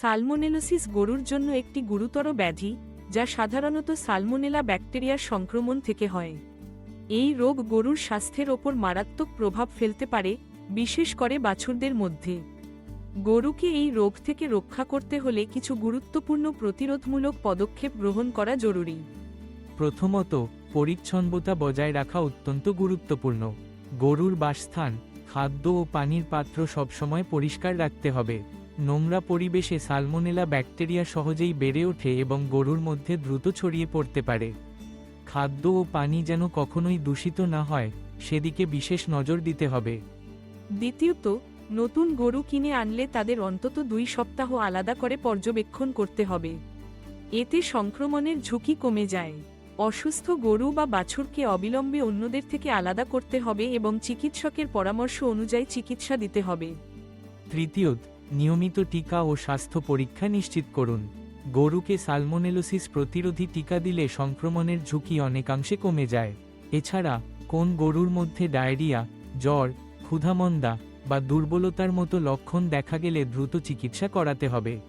Salmonellosis গরুর জন্য একটি গুরুতর ব্যাধি, যা সাধারণত সালমোনেলা ব্যাকটেরিয়ার সংক্রমণ থেকে হয়। এই রোগ গরুর স্বাস্থ্যের ওপর মারাত্মক প্রভাব ফেলতে পারে, বিশেষ করে বাছুরদের মধ্যে। গরুকে এই রোগ থেকে রক্ষা করতে হলে কিছু গুরুত্বপূর্ণ প্রতিরোধমূলক পদক্ষেপ গ্রহণ করা জরুরি। প্রথমত, পরিচ্ছন্নতা বজায় রাখা অত্যন্ত গুরুত্বপূর্ণ। গরুর বাসস্থান, খাদ্য ও পানির পাত্র সবসময় পরিষ্কার রাখতে হবে। নোংরা পরিবেশে সালমোনেলা ব্যাকটেরিয়া সহজেই বেড়ে ওঠে এবং গরুর মধ্যে দ্রুত ছড়িয়ে পড়তে পারে। খাদ্য ও পানি যেন কখনোই দূষিত না হয় সেদিকে বিশেষ নজর দিতে হবে। দ্বিতীয়ত নতুন গরু কিনে আনলে তাদের অন্তত দুই সপ্তাহ আলাদা করে পর্যবেক্ষণ করতে হবে। এতে সংক্রমণের ঝুঁকি কমে যায়। অসুস্থ গরু বা বাছুরকে অবিলম্বে অন্যদের থেকে আলাদা করতে হবে এবং চিকিৎসকের পরামর্শ অনুযায়ী চিকিৎসা দিতে হবে। তৃতীয়ত নিয়মিত টিকা ও স্বাস্থ্য পরীক্ষা নিশ্চিত করুন। গরুকে সালমোনেলোসিস প্রতিরোধী টিকা দিলে সংক্রমণের ঝুঁকি অনেকাংশে কমে যায়। এছাড়া, কোন গরুর মধ্যে ডায়রিয়া, জ্বর, ক্ষুধামন্দা বা দুর্বলতার মতো লক্ষণ দেখা গেলে দ্রুত চিকিৎসা করাতে হবে।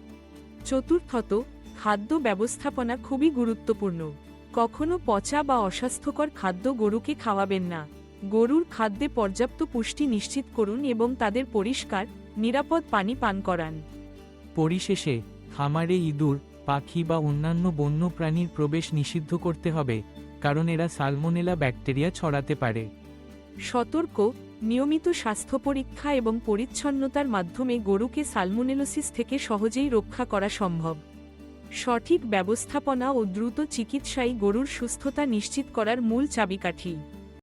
চতুর্থত, খাদ্য ব্যবস্থাপনা খুবই গুরুত্বপূর্ণ। কখনো পচা বা অস্বাস্থ্যকর খাদ্য গরুকে খাওয়াবেন না। গরুর খাদ্যে পর্যাপ্ত পুষ্টি নিশ্চিত করুন এবং তাদের পরিষ্কার নিরাপদ পানি পান করান। পরিশেষে খামারে ইঁদুর পাখি বা অন্যান্য বন্য প্রাণীর প্রবেশ নিষিদ্ধ করতে হবে কারণ এরা সালমোনেলা ব্যাকটেরিয়া ছড়াতে পারে। সতর্ক নিয়মিত স্বাস্থ্য পরীক্ষা এবং পরিচ্ছন্নতার মাধ্যমে গরুকে সালমোনেলোসিস থেকে সহজেই রক্ষা করা সম্ভব। সঠিক ব্যবস্থাপনা ও দ্রুত চিকিৎসাই গরুর সুস্থতা নিশ্চিত করার মূল চাবিকাঠি।